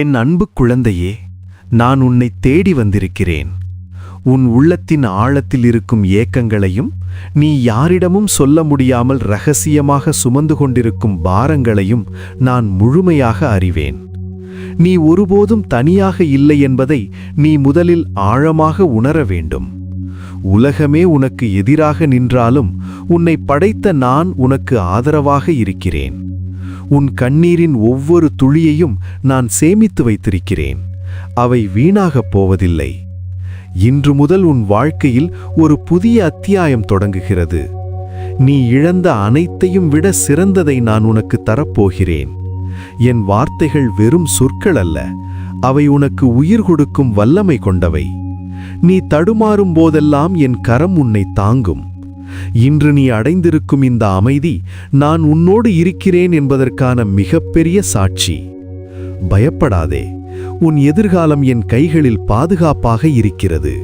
என் அன்பு குழந்தையே நான் உன்னை தேடி வந்திருக்கிறேன். உன் உள்ளத்தின் ஆழத்தில் இருக்கும் ஏக்கங்களையும் நீ யாரிடமும் சொல்ல முடியாமல் ரகசியமாக சுமந்து கொண்டிருக்கும் பாரங்களையும் நான் முழுமையாக அறிவேன். நீ ஒருபோதும் தனியாக இல்லை என்பதை நீ முதலில் ஆழமாக உணர வேண்டும். உலகமே உனக்கு எதிராக நின்றாலும் உன்னை படைத்த நான் உனக்கு ஆதரவாக இருக்கிறேன். உன் கண்ணீரின் ஒவ்வொரு துளியையும் நான் சேமித்து வைத்திருக்கிறேன். அவை வீணாகப் போவதில்லை. இன்று முதல் உன் வாழ்க்கையில் ஒரு புதிய அத்தியாயம் தொடங்குகிறது. நீ இழந்த அனைத்தையும் விட சிறந்ததை நான் உனக்கு தரப்போகிறேன். என் வார்த்தைகள் வெறும் சொற்கள் அல்ல அவை உனக்கு உயிர் கொடுக்கும் வல்லமை கொண்டவை. நீ தடுமாறும் போதெல்லாம் என் கரம் உன்னை தாங்கும். இன்று நீ அடைந்திருக்கும் இந்த அமைதி நான் உன்னோடு இருக்கிறேன் என்பதற்கான மிகப்பெரிய சாட்சி. பயப்படாதே உன் எதிர்காலம் என் கைகளில் பாதுகாப்பாக இருக்கிறது.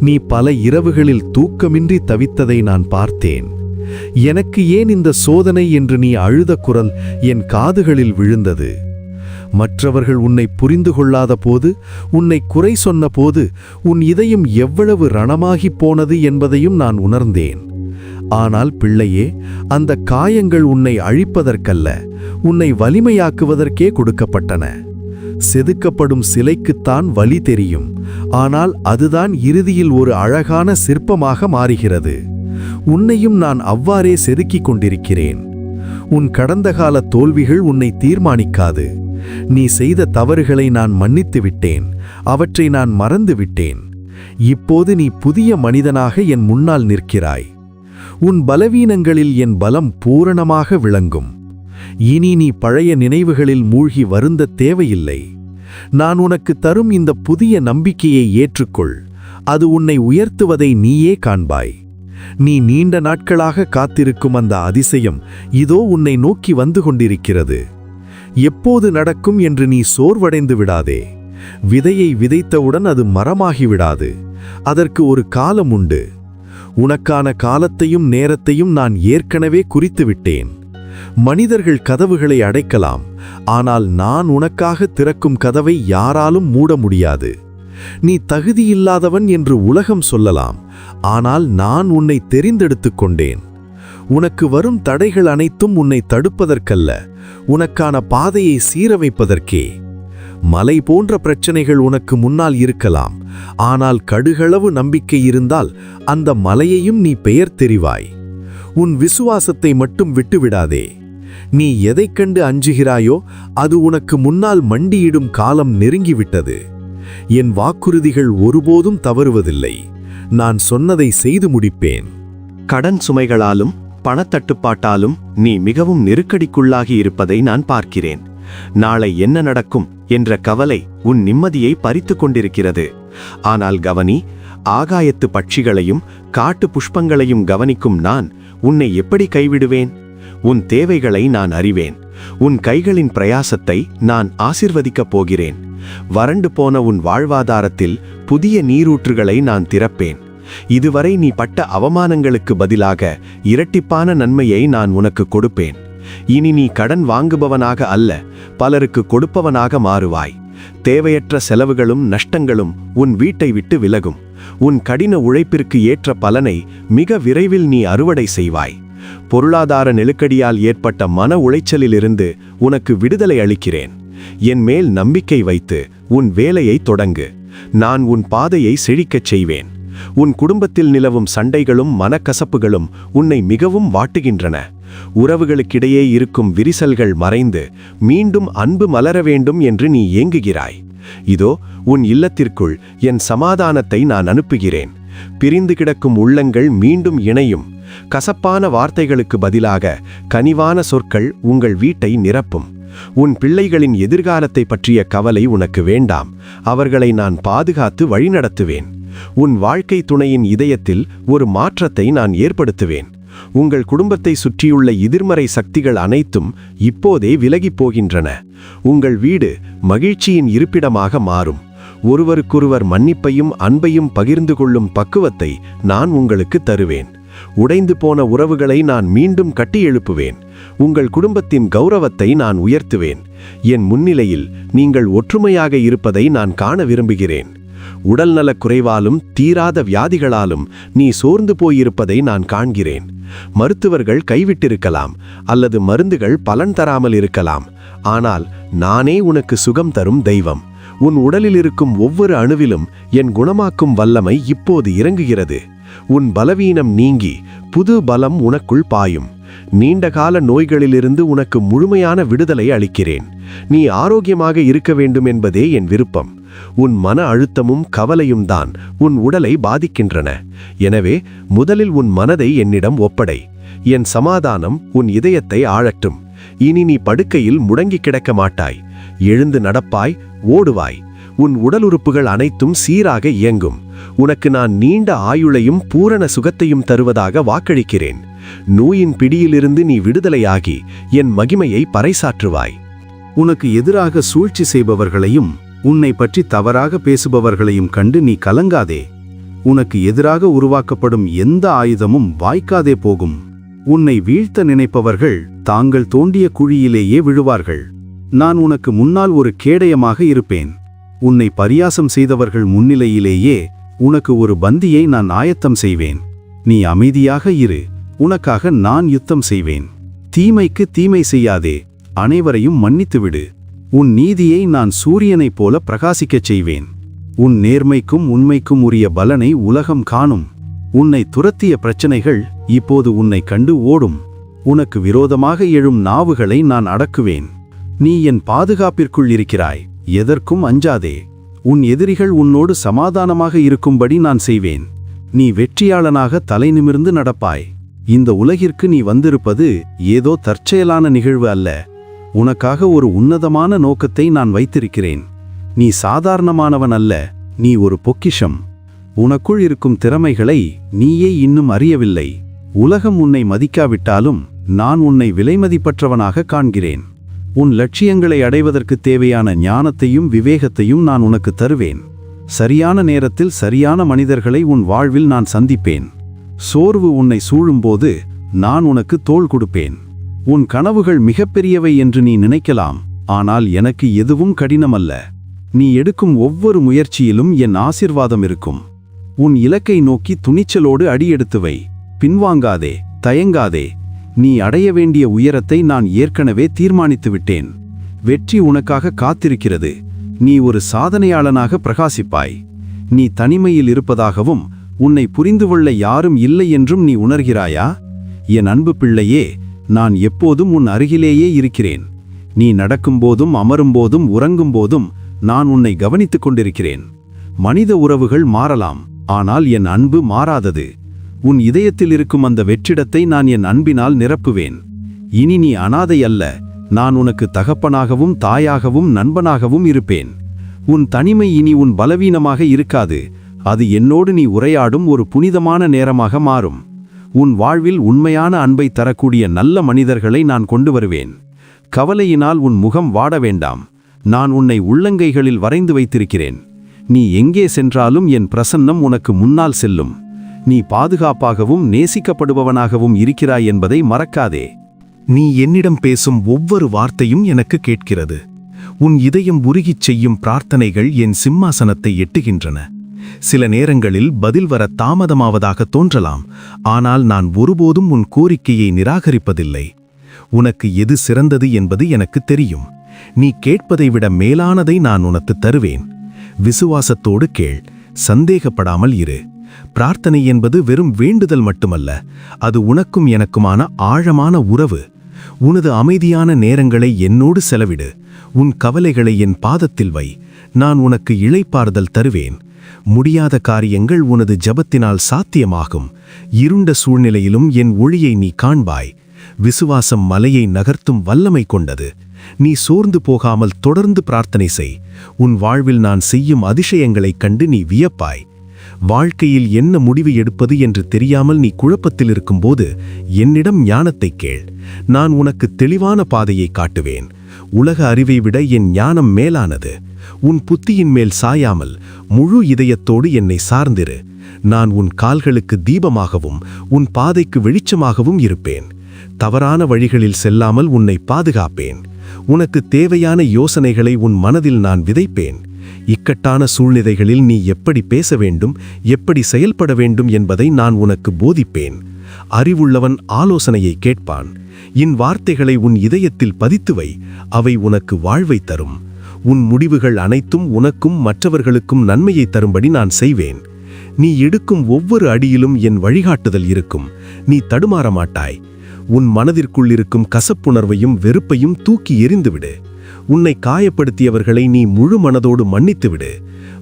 நீ பல இரவுகளில் தூக்கமின்றி தவித்ததை நான் பார்த்தேன். எனக்கு ஏன் இந்த சோதனை என்று நீ அழுத குரல் என் காதுகளில் விழுந்தது. மற்றவர்கள் உன்னை புரிந்து கொள்ளாத போது உன்னை குறை சொன்ன போது உன் இதயம் எவ்வளவு ரணமாகிப் போனது என்பதையும் நான் உணர்ந்தேன். ஆனால் பிள்ளையே அந்த காயங்கள் உன்னை அழிப்பதற்கல்ல உன்னை வலிமையாக்குவதற்கே கொடுக்கப்பட்டன. செதுக்கப்படும் சிலைக்குத்தான் வலி தெரியும் ஆனால் அதுதான் இறுதியில் ஒரு அழகான சிற்பமாக மாறுகிறது. உன்னையும் நான் அவ்வாறே செதுக்கிக் கொண்டிருக்கிறேன். உன் கடந்த கால தோல்விகள் உன்னை தீர்மானிக்காது. நீ செய்த தவறுகளை நான் மன்னித்து விட்டேன் அவற்றை நான் மறந்து விட்டேன். இப்போது நீ புதிய மனிதனாக என் முன்னால் நிற்கிறாய். உன் பலவீனங்களில் என் பலம் பூரணமாக விளங்கும். இனி நீ பழைய நினைவுகளில் மூழ்கி வருந்த தேவையில்லை. நான் உனக்கு தரும் இந்த புதிய நம்பிக்கையை ஏற்றுக்கொள். அது உன்னை உயர்த்துவதை நீயே காண்பாய். நீ நீண்ட நாட்களாக காத்திருக்கும் அந்த அதிசயம் இதோ உன்னை நோக்கி வந்து கொண்டிருக்கிறது. எப்போது நடக்கும் என்று நீ சோர்வடைந்து விடாதே. விதையை விதைத்தவுடன் அது மரமாகி விடாது. அதற்கு ஒரு காலம் உண்டு. உனக்கான காலத்தையும் நேரத்தையும் நான் ஏற்கனவே குறித்து விட்டேன் மனிதர்கள் கதவுகளை அடைக்கலாம் ஆனால் நான் உனக்காக திறக்கும் கதவை யாராலும் மூட முடியாது. நீ தகுதியில்லாதவன் என்று உலகம் சொல்லலாம் ஆனால் நான் உன்னை தெரிந்தெடுத்துக் கொண்டேன். உனக்கு வரும் தடைகள் அனைத்தும் உன்னை தடுப்பதற்கல்ல உனக்கான பாதையை சீரமைப்பதற்கே. மலை போன்ற பிரச்சனைகள் உனக்கு முன்னால் இருக்கலாம். ஆனால் கடுகளவு நம்பிக்கை இருந்தால் அந்த மலையையும் நீ பெயர் தெரிவாய். உன் விசுவாசத்தை மட்டும் விட்டுவிடாதே. நீ எதைக் கண்டு அஞ்சுகிறாயோ அது உனக்கு முன்னால் மண்டியிடும் காலம் நெருங்கிவிட்டது. என் வாக்குறுதிகள் ஒருபோதும் தவறுவதில்லை. நான் சொன்னதை செய்து முடிப்பேன். கடன் சுமைகளாலும் பணத்தட்டுப்பாட்டாலும் நீ மிகவும் நெருக்கடிக்குள்ளாகி இருப்பதை நான் பார்க்கிறேன். நாளை என்ன நடக்கும் என்ற கவலை உன் நிம்மதியை பறித்து கொண்டிருக்கிறது. ஆனால் கவனி ஆகாயத்து பட்சிகளையும் காட்டு புஷ்பங்களையும் கவனிக்கும் நான் உன்னை எப்படி கைவிடுவேன்? உன் தேவைகளை நான் அறிவேன். உன் கைகளின் பிரயாசத்தை நான் ஆசிர்வதிக்கப் போகிறேன். வறண்டு போன உன் வாழ்வாதாரத்தில் புதிய நீரூற்றுகளை நான் திறப்பேன். இதுவரை நீ பட்ட அவமானங்களுக்கு பதிலாக இரட்டிப்பான நன்மையை நான் உனக்கு கொடுப்பேன். இனி நீ கடன் வாங்குபவனாக அல்ல பலருக்கு கொடுப்பவனாக மாறுவாய். தேவையற்ற செலவுகளும் நஷ்டங்களும் உன் வீட்டை விட்டு விலகும். உன் கடின உழைப்பிற்கு ஏற்ற பலனை மிக விரைவில் நீ அறுவடை செய்வாய். பொருளாதார நெருக்கடியால் ஏற்பட்ட மன உளைச்சலிலிருந்து உனக்கு விடுதலை அளிக்கிறேன். என் மேல் நம்பிக்கை வைத்து உன் வேலையை தொடங்கு. நான் உன் பாதையை செழிக்கச் செய்வேன். உன் குடும்பத்தில் நிலவும் சண்டைகளும் மனக்கசப்புகளும் உன்னை மிகவும் வாட்டுகின்றன. உறவுகளுக்கிடையே இருக்கும் விரிசல்கள் மறைந்து மீண்டும் அன்பு மலர வேண்டும் என்று நீ ஏங்குகிறாய். இதோ உன் இல்லத்திற்குள் என் சமாதானத்தை நான் அனுப்புகிறேன். பிரிந்து கிடக்கும் உள்ளங்கள் மீண்டும் இணையும். கசப்பான வார்த்தைகளுக்கு பதிலாக கனிவான சொற்கள் உங்கள் வீட்டை நிரப்பும். உன் பிள்ளைகளின் எதிர்காலத்தை பற்றிய கவலை உனக்கு வேண்டாம். அவர்களை நான் பாதுகாத்து வழிநடத்துவேன். உன் வாழ்க்கை துணையின் இதயத்தில் ஒரு மாற்றத்தை நான் ஏற்படுத்துவேன். உங்கள் குடும்பத்தை சுற்றியுள்ள எதிர்மறை சக்திகள் அனைத்தும் இப்போதே விலகிப் போகின்றன. உங்கள் வீடு மகிழ்ச்சியின் இருப்பிடமாக மாறும். ஒருவருக்கொருவர் மன்னிப்பையும் அன்பையும் பகிர்ந்து கொள்ளும் பக்குவத்தை நான் உங்களுக்கு தருவேன். உடைந்து போன உறவுகளை நான் மீண்டும் கட்டி எழுப்புவேன். உங்கள் குடும்பத்தின் கௌரவத்தை நான் உயர்த்துவேன். என் முன்னிலையில் நீங்கள் ஒற்றுமையாக இருப்பதை நான் காண விரும்புகிறேன். உடல்நலக் குறைவாலும் தீராத வியாதிகளாலும் நீ சோர்ந்து போயிருப்பதை நான் காண்கிறேன். மருத்துவர்கள் கைவிட்டிருக்கலாம் அல்லது மருந்துகள் பலன் தராமல் இருக்கலாம். ஆனால் நானே உனக்கு சுகம் தரும் தெய்வம். உன் உடலில் இருக்கும் ஒவ்வொரு அணுவிலும் என் குணமாக்கும் வல்லமை இப்போது இறங்குகிறது. உன் பலவீனம் நீங்கி புது பலம் உனக்குள் பாயும். நீண்டகால நோய்களிலிருந்து உனக்கு முழுமையான விடுதலை அளிக்கிறேன். நீ ஆரோக்கியமாக இருக்க வேண்டும் என்பதே என் விருப்பம். உன் மன அழுத்தமும் கவலையும் தான் உன் உடலை பாதிக்கின்றன. எனவே முதலில் உன் மனதை என்னிடம் ஒப்படை. என் சமாதானம் உன் இதயத்தை ஆழட்டும். இனி நீ படுக்கையில் முடங்கி கிடக்க மாட்டாய். எழுந்து நடப்பாய் ஓடுவாய். உன் உடல் உறுப்புகள் அனைத்தும் சீராக இயங்கும். உனக்கு நான் நீண்ட ஆயுளையும் பூரண சுகத்தையும் தருவதாக வாக்களிக்கிறேன். நோயின் பிடியிலிருந்து நீ விடுதலையாகி என் மகிமையை பறைசாற்றுவாய். உனக்கு எதிராக சூழ்ச்சி செய்பவர்களையும் உன்னை பற்றி தவறாக பேசுபவர்களையும் கண்டு நீ கலங்காதே. உனக்கு எதிராக உருவாக்கப்படும் எந்த ஆயுதமும் வாய்க்காதே போகும். உன்னை வீழ்த்த நினைப்பவர்கள் தாங்கள் தோண்டிய குழியிலேயே விழுவார்கள். நான் உனக்கு முன்னால் ஒரு கேடயமாக இருப்பேன். உன்னை பரியாசம் செய்தவர்கள் முன்னிலையிலேயே உனக்கு ஒரு பந்தியை நான் ஆயத்தம் செய்வேன். நீ அமைதியாக இரு. உனக்காக நான் யுத்தம் செய்வேன். தீமைக்கு தீமை செய்யாதே. அனைவரையும் மன்னித்துவிடு. உன் நீதியை நான் சூரியனைப் போல பிரகாசிக்கச் செய்வேன். உன் நேர்மைக்கும் உண்மைக்கும் உரிய பலனை உலகம் காணும். உன்னை துரத்திய பிரச்சனைகள் இப்போது உன்னை கண்டு ஓடும். உனக்கு விரோதமாக எழும் நாவுகளை நான் அடக்குவேன். நீ என் பாதுகாப்பிற்குள் இருக்கிறாய். எதற்கும் அஞ்சாதே. உன் எதிரிகள் உன்னோடு சமாதானமாக இருக்கும்படி நான் செய்வேன். நீ வெற்றியாளனாக தலை நிமிர்ந்து நடப்பாய். இந்த உலகிற்கு நீ வந்திருப்பது ஏதோ தற்செயலான நிகழ்வு அல்ல. உனக்காக ஒரு உன்னதமான நோக்கத்தை நான் வைத்திருக்கிறேன். நீ சாதாரணமானவன் அல்ல நீ ஒரு பொக்கிஷம். உனக்குள் இருக்கும் திறமைகளை நீயே இன்னும் அறியவில்லை. உலகம் உன்னை மதிக்காவிட்டாலும் நான் உன்னை விலைமதிப்பற்றவனாக காண்கிறேன். உன் லட்சியங்களை அடைவதற்கு தேவையான ஞானத்தையும் விவேகத்தையும் நான் உனக்கு தருவேன். சரியான நேரத்தில் சரியான மனிதர்களை உன் வாழ்வில் நான் சந்திப்பேன். சோர்வு உன்னை சூழும்போது நான் உனக்கு தோள் கொடுப்பேன். உன் கனவுகள் மிகப்பெரியவை என்று நீ நினைக்கலாம் ஆனால் எனக்கு எதுவும் கடினமல்ல. நீ எடுக்கும் ஒவ்வொரு முயற்சியிலும் என் ஆசிர்வாதம் இருக்கும். உன் இலக்கை நோக்கி துணிச்சலோடு அடியெடுத்து வை. பின்வாங்காதே தயங்காதே. நீ அடைய வேண்டிய உயரத்தை நான் ஏற்கனவே தீர்மானித்து விட்டேன். வெற்றி உனக்காக காத்திருக்கிறது. நீ ஒரு சாதனையாளனாக பிரகாசிப்பாய். நீ தனிமையில் இருப்பதாகவும் உன்னை புரிந்து கொள்ள யாரும் இல்லை என்றும் நீ உணர்கிறாயா? என் அன்பு பிள்ளையே நான் எப்போதும் உன் அருகிலேயே இருக்கிறேன். நீ நடக்கும்போதும் அமரும்போதும் உறங்கும்போதும் நான் உன்னை கவனித்துக் கொண்டிருக்கிறேன். மனித உறவுகள் மாறலாம் ஆனால் என் அன்பு மாறாதது. உன் இதயத்தில் இருக்கும் அந்த வெற்றிடத்தை நான் என் அன்பினால் நிரப்புவேன். இனி நீ அனாதை அல்ல நான் உனக்கு தகப்பனாகவும் தாயாகவும் நண்பனாகவும் இருப்பேன். உன் தனிமை இனி உன் பலவீனமாக இருக்காது அது என்னோடு நீ உரையாடும் ஒரு புனிதமான நேரமாக மாறும். உன் வாழ்வில் உண்மையான அன்பை தரக்கூடிய நல்ல மனிதர்களை நான் கொண்டு வருவேன். கவலையினால் உன் முகம் வாட வேண்டாம். நான் உன்னை உள்ளங்கைகளில் வரைந்து வைத்திருக்கிறேன். நீ எங்கே சென்றாலும் என் பிரசன்னம் உனக்கு முன்னால் செல்லும். நீ பாதுகாப்பாகவும் நேசிக்கப்படுபவனாகவும் இருக்கிறாய் என்பதை மறக்காதே. நீ என்னிடம் பேசும் ஒவ்வொரு வார்த்தையும் எனக்கு கேட்கிறது. உன் இதயம் உருகிச் செய்யும் பிரார்த்தனைகள் என் சிம்மாசனத்தை எட்டுகின்றன. சில நேரங்களில் பதில் வர தாமதமாவதாக தோன்றலாம். ஆனால் நான் ஒருபோதும் உன் கோரிக்கையை நிராகரிப்பதில்லை. உனக்கு எது சிறந்தது என்பது எனக்கு தெரியும். நீ கேட்பதை விட மேலானதை நான் உனக்கு தருவேன். விசுவாசத்தோடு கேள் சந்தேகப்படாமல் இரு. பிரார்த்தனை என்பது வெறும் வேண்டுதல் மட்டுமல்ல அது உனக்கும் எனக்குமான ஆழமான உறவு. உனது அமைதியான நேரங்களை என்னோடு செலவிடு. உன் கவலைகளை என் பாதத்தில் வை. நான் உனக்கு இளைப்பாறுதல் தருவேன். முடியாத காரியங்கள் உனது ஜபத்தினால் சாத்தியமாகும். இருண்ட சூழ்நிலையிலும் என் ஒளியை நீ காண்பாய். விசுவாசம் மலையை நகர்த்தும் வல்லமை கொண்டது. நீ சோர்ந்து போகாமல் தொடர்ந்து பிரார்த்தனை செய். உன் வாழ்வில் நான் செய்யும் அதிசயங்களைக் கண்டு நீ வியப்பாய். வாழ்க்கையில் என்ன முடிவு எடுப்பது என்று தெரியாமல் நீ குழப்பத்தில் இருக்கும்போது என்னிடம் ஞானத்தைக் கேள். நான் உனக்கு தெளிவான பாதையை காட்டுவேன். உலக அறிவை விட என் ஞானம் மேலானது. உன் புத்தியின் மேல் சாயாமல் முழு இதயத்தோடு என்னை சார்ந்திரு. நான் உன் கால்களுக்கு தீபமாகவும் உன் பாதைக்கு வெளிச்சமாகவும் இருப்பேன். தவறான வழிகளில் செல்லாமல் உன்னை பாதுகாப்பேன். உனக்கு தேவையான யோசனைகளை உன் மனதில் நான் விதைப்பேன். இக்கட்டான சூழ்நிலைகளில் நீ எப்படி பேச வேண்டும் எப்படி செயல்பட வேண்டும் என்பதை நான் உனக்கு போதிப்பேன். அறிவுள்ளவன் ஆலோசனையை கேட்பான். இன் வார்த்தைகளை உன் இதயத்தில் பதித்து வை அவை உனக்கு வாழ்வை தரும். உன் முடிவுகள் அனைத்தும் உனக்கும் மற்றவர்களுக்கும் நன்மையை தரும்படி நான் செய்வேன். நீ எடுக்கும் ஒவ்வொரு அடியிலும் என் வழிகாட்டுதல் இருக்கும். நீ தடுமாற மாட்டாய். உன் மனதிற்குள் இருக்கும் கசப்புணர்வையும் வெறுப்பையும் தூக்கி எறிந்துவிடு. உன்னை காயப்படுத்தியவர்களை நீ முழு மனதோடு மன்னித்துவிடு.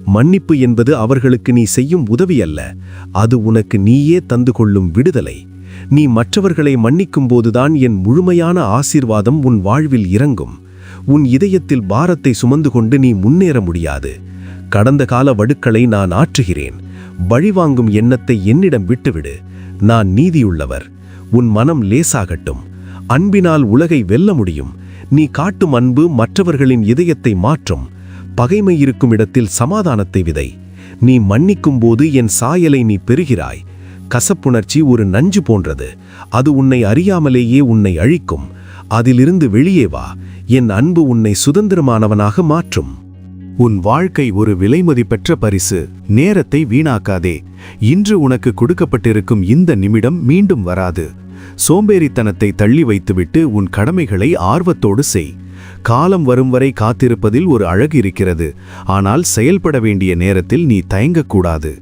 மன்னிப்பு என்பது அவர்களுக்கு நீ செய்யும் உதவி அல்ல. அது உனக்கு நீயே தந்து கொள்ளும் விடுதலை. நீ மற்றவர்களை மன்னிக்கும் போதுதான் என் முழுமையான ஆசீர்வாதம் உன் வாழ்வில் இறங்கும். உன் இதயத்தில் பாரத்தை சுமந்து கொண்டு நீ முன்னேற முடியாது. கடந்த கால வடுக்களை நான் ஆற்றுகிறேன். பழிவாங்கும் எண்ணத்தை என்னிடம் விட்டுவிடு. நான் நீதியுள்ளவர். உன் மனம் லேசாகட்டும். அன்பினால் உலகை வெல்ல முடியும். நீ காட்டும் அன்பு மற்றவர்களின் இதயத்தை மாற்றும். பகைமை இருக்கும் இடத்தில் சமாதானத்தை விதை. நீ மன்னிக்கும் போது என் சாயலை நீ பெறுகிறாய். கசப்புணர்ச்சி ஒரு நஞ்சு போன்றது. அது உன்னை அறியாமலேயே உன்னை அழிக்கும். அதிலிருந்து வெளியே வா. என் அன்பு உன்னை சுதந்திரமானவனாக மாற்றும். உன் வாழ்க்கை ஒரு விலைமதிப்பெற்ற பரிசு நேரத்தை வீணாக்காதே. இன்று உனக்கு கொடுக்கப்பட்டிருக்கும் இந்த நிமிடம் மீண்டும் வராது. சோம்பேறித்தனத்தை தள்ளி வைத்துவிட்டு உன் கடமைகளை ஆர்வத்தோடு செய். காலம் வரும் வரை காத்திருப்பதில் ஒரு அழகு இருக்கிறது. ஆனால் செயல்பட வேண்டிய நேரத்தில் நீ தயங்கக்கூடாது.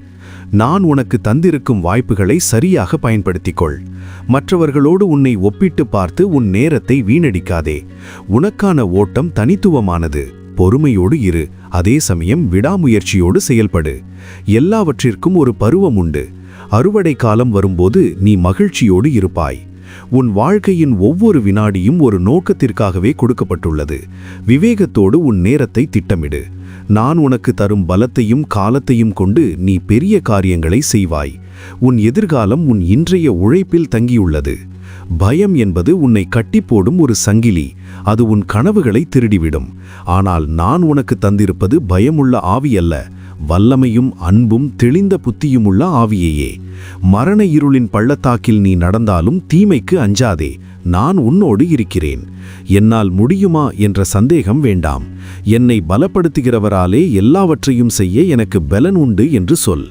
நான் உனக்கு தந்திருக்கும் வாய்ப்புகளை சரியாக பயன்படுத்திக் கொள் மற்றவர்களோடு உன்னை ஒப்பிட்டு பார்த்து உன் நேரத்தை வீணடிக்காதே. உனக்கான ஓட்டம் தனித்துவமானது. பொறுமையோடு இரு. அதே சமயம் விடாமுயற்சியோடு செயல்படு. எல்லாவற்றிற்கும் ஒரு பருவம் உண்டு. அறுவடை காலம் வரும்போது நீ மகிழ்ச்சியோடு இருப்பாய். உன் வாழ்க்கையின் ஒவ்வொரு வினாடியும் ஒரு நோக்கத்திற்காகவே கொடுக்கப்பட்டுள்ளது. விவேகத்தோடு உன் நேரத்தை திட்டமிடு. நான் உனக்கு தரும் பலத்தையும் காலத்தையும் கொண்டு நீ பெரிய காரியங்களை செய்வாய். உன் எதிர்காலம் உன் இன்றைய உழைப்பில் தங்கியுள்ளது. பயம் என்பது உன்னை கட்டிப்போடும் ஒரு சங்கிலி. அது உன் கனவுகளை திருடிவிடும். ஆனால் நான் உனக்கு தந்திருப்பது பயமுள்ள ஆவி அல்ல வல்லமையும் அன்பும் தெளிந்த புத்தியுமுள்ள ஆவியையே. மரண இருளின் பள்ளத்தாக்கில் நீ நடந்தாலும் தீமைக்கு அஞ்சாதே. நான் உன்னோடு இருக்கிறேன். என்னால் முடியுமா என்ற சந்தேகம் வேண்டாம். என்னை பலப்படுத்துகிறவராலே எல்லாவற்றையும் செய்ய எனக்கு பலன் உண்டு என்று சொல்.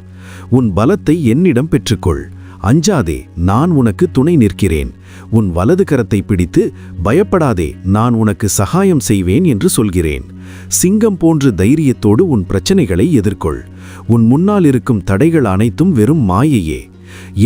உன் பலத்தை என்னிடம் பெற்றுக்கொள். அஞ்சாதே நான் உனக்கு துணை நிற்கிறேன். உன் வலது கரத்தை பிடித்து பயப்படாதே நான் உனக்கு சகாயம் செய்வேன் என்று சொல்கிறேன். சிங்கம் போன்று தைரியத்தோடு உன் பிரச்சனைகளை எதிர்கொள். உன் முன்னால் இருக்கும் தடைகள் அனைத்தும் வெறும் மாயையே.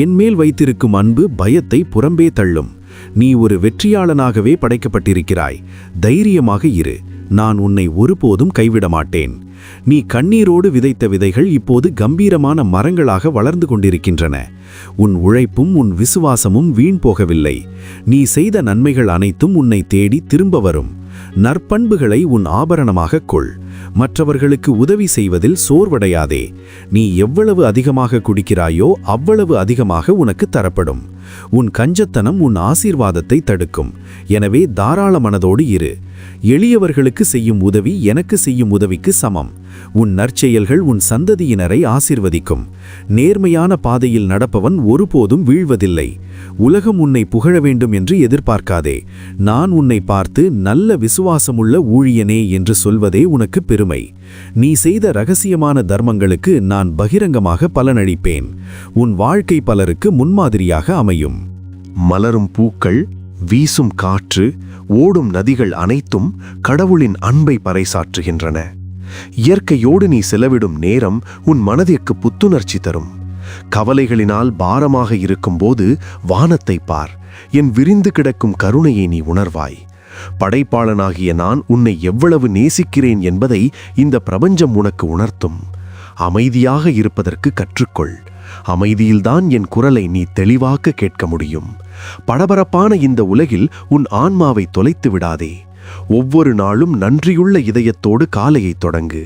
என்மேல் வைத்திருக்கும் அன்பு பயத்தை புறம்பே தள்ளும். நீ ஒரு வெற்றியாளனாகவே படைக்கப்பட்டிருக்கிறாய். தைரியமாக இரு. நான் உன்னை ஒருபோதும் கைவிட மாட்டேன் நீ கண்ணீரோடு விதைத்த விதைகள் இப்போது கம்பீரமான மரங்களாக வளர்ந்து கொண்டிருக்கின்றன. உன் உழைப்பும் உன் விசுவாசமும் வீண் போகவில்லை. நீ செய்த நன்மைகள் அனைத்தும் உன்னை தேடி திரும்ப வரும். நற்பண்புகளை உன் ஆபரணமாகக் கொள். மற்றவர்களுக்கு உதவி செய்வதில் சோர்வடையாதே. நீ எவ்வளவு அதிகமாக குடிக்கிறாயோ அவ்வளவு அதிகமாக உனக்கு தரப்படும். உன் கஞ்சத்தனம் உன் ஆசீர்வாதத்தை தடுக்கும். எனவே தாராள மனதோடு இரு. எளியவர்களுக்கு செய்யும் உதவி எனக்கு செய்யும் உதவிக்கு சமம். உன் நற்செயல்கள் உன் சந்ததியினரை ஆசிர்வதிக்கும். நேர்மையான பாதையில் நடப்பவன் ஒருபோதும் வீழ்வதில்லை. உலகம் உன்னை புகழ வேண்டும் என்று எதிர்பார்க்காதே. நான் உன்னை பார்த்து நல்ல விசுவாசமுள்ள ஊழியனே என்று சொல்வதே உனக்கு பெருமை. நீ செய்த ரகசியமான தர்மங்களுக்கு நான் பகிரங்கமாக பலனளிப்பேன். உன் வாழ்க்கை பலருக்கு முன்மாதிரியாக அமையும். மலரும் பூக்கள் வீசும் காற்று ஓடும் நதிகள் அனைத்தும் கடவுளின் அன்பை பறைசாற்றுகின்றன. இயற்கையோடு நீ செலவிடும் நேரம் உன் மனதிற்கு புத்துணர்ச்சி தரும். கவலைகளினால் பாரமாக இருக்கும்போது வானத்தை பார். என் விரிந்து கிடக்கும் கருணையை நீ உணர்வாய். படைப்பாளனாகிய நான் உன்னை எவ்வளவு நேசிக்கிறேன் என்பதை இந்த பிரபஞ்சம் உனக்கு உணர்த்தும். அமைதியாக இருப்பதற்கு கற்றுக்கொள். அமைதியில்தான் என் குரலை நீ தெளிவாக்க கேட்க முடியும். படபரப்பான இந்த உலகில் உன் ஆன்மாவை தொலைத்து விடாதே. ஒவ்வொரு நாளும் நன்றியுள்ள இதயத்தோடு காலையை தொடங்கு.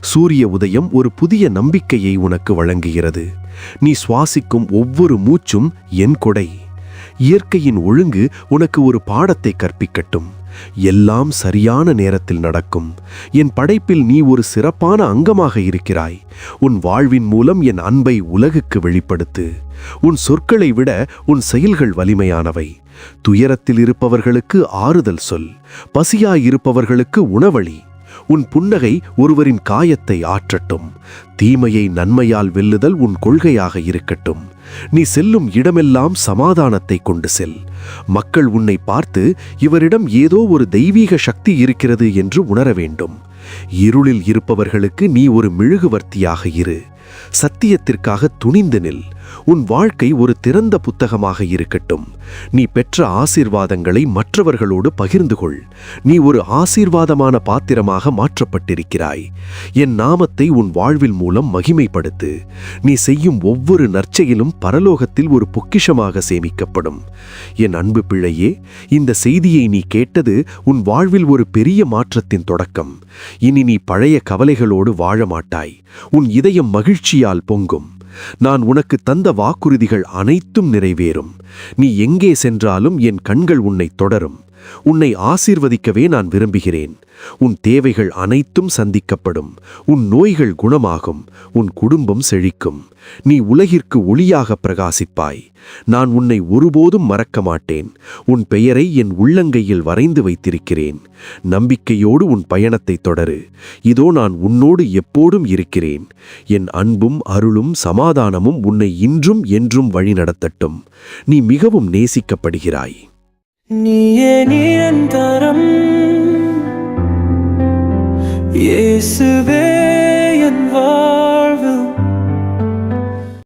சூரிய உதயம் ஒரு புதிய நம்பிக்கையை உனக்கு வழங்குகிறது. நீ சுவாசிக்கும் ஒவ்வொரு மூச்சும் என் கொடை. இயற்கையின் ஒழுங்கு உனக்கு ஒரு பாடத்தை கற்பிக்கட்டும். எல்லாம் சரியான நேரத்தில் நடக்கும். என் படைப்பில் நீ ஒரு சிறப்பான அங்கமாக இருக்கிறாய். உன் வாழ்வின் மூலம் என் அன்பை உலகுக்கு வெளிப்படுத்து. உன் சொற்களை விட உன் செயல்கள் வலிமையானவை. துயரத்தில் இருப்பவர்களுக்கு ஆறுதல் சொல். பசியாயிருப்பவர்களுக்கு உணவழி. உன் புன்னகை ஒருவரின் காயத்தை ஆற்றட்டும். தீமையை நன்மையால் வெல்லுதல் உன் கொள்கையாக இருக்கட்டும். நீ செல்லும் இடமெல்லாம் சமாதானத்தை கொண்டு செல். மக்கள் உன்னை பார்த்து இவரிடம் ஏதோ ஒரு தெய்வீக சக்தி இருக்கிறது என்று உணர வேண்டும். இருளில் இருப்பவர்களுக்கு நீ ஒரு மெழுகுவர்த்தியாக இரு. சத்தியத்திற்காக துணிந்து நில். உன் வாழ்க்கை ஒரு திறந்த புத்தகமாக இருக்கட்டும். நீ பெற்ற ஆசீர்வாதங்களை மற்றவர்களோடு பகிர்ந்து கொள். நீ ஒரு ஆசீர்வாதமான பாத்திரமாக மாற்றப்பட்டிருக்கிறாய். என் நாமத்தை உன் வாழ்வில் மூலம் மகிமைப்படுத்து. நீ செய்யும் ஒவ்வொரு நற்செயலும் பரலோகத்தில் ஒரு பொக்கிஷமாக சேமிக்கப்படும். என் அன்பு பிள்ளையே இந்த செய்தியை நீ கேட்டது உன் வாழ்வில் ஒரு பெரிய மாற்றத்தின் தொடக்கம். இனி நீ பழைய கவலைகளோடு வாழ மாட்டாய். உன் இதயம் மகிழ்ச்சியால் பொங்கும். நான் உனக்கு தந்த வாக்குறுதிகள் அனைத்தும் நிறைவேறும். நீ எங்கே சென்றாலும் என் கண்கள் உன்னை தொடரும். உன்னை ஆசீர்வதிக்கவே நான் விரும்புகிறேன். உன் தேவைகள் அனைத்தும் சந்திக்கப்படும். உன் நோய்கள் குணமாகும். உன் குடும்பம் செழிக்கும். நீ உலகிற்கு ஒளியாக பிரகாசிப்பாய். நான் உன்னை ஒருபோதும் மறக்க மாட்டேன். உன் பெயரை என் உள்ளங்கையில் வரைந்து வைத்திருக்கிறேன். நம்பிக்கையோடு உன் பயணத்தை தொடரு. இதோ நான் உன்னோடு எப்போதும் இருக்கிறேன். என் அன்பும் அருளும் சமாதானமும் உன்னை இன்றும் என்றும் வழிநடத்தட்டும். நீ மிகவும் நேசிக்கப்படுகிறாய். நீயே நிரந்தரம். இயேசுவே என் வா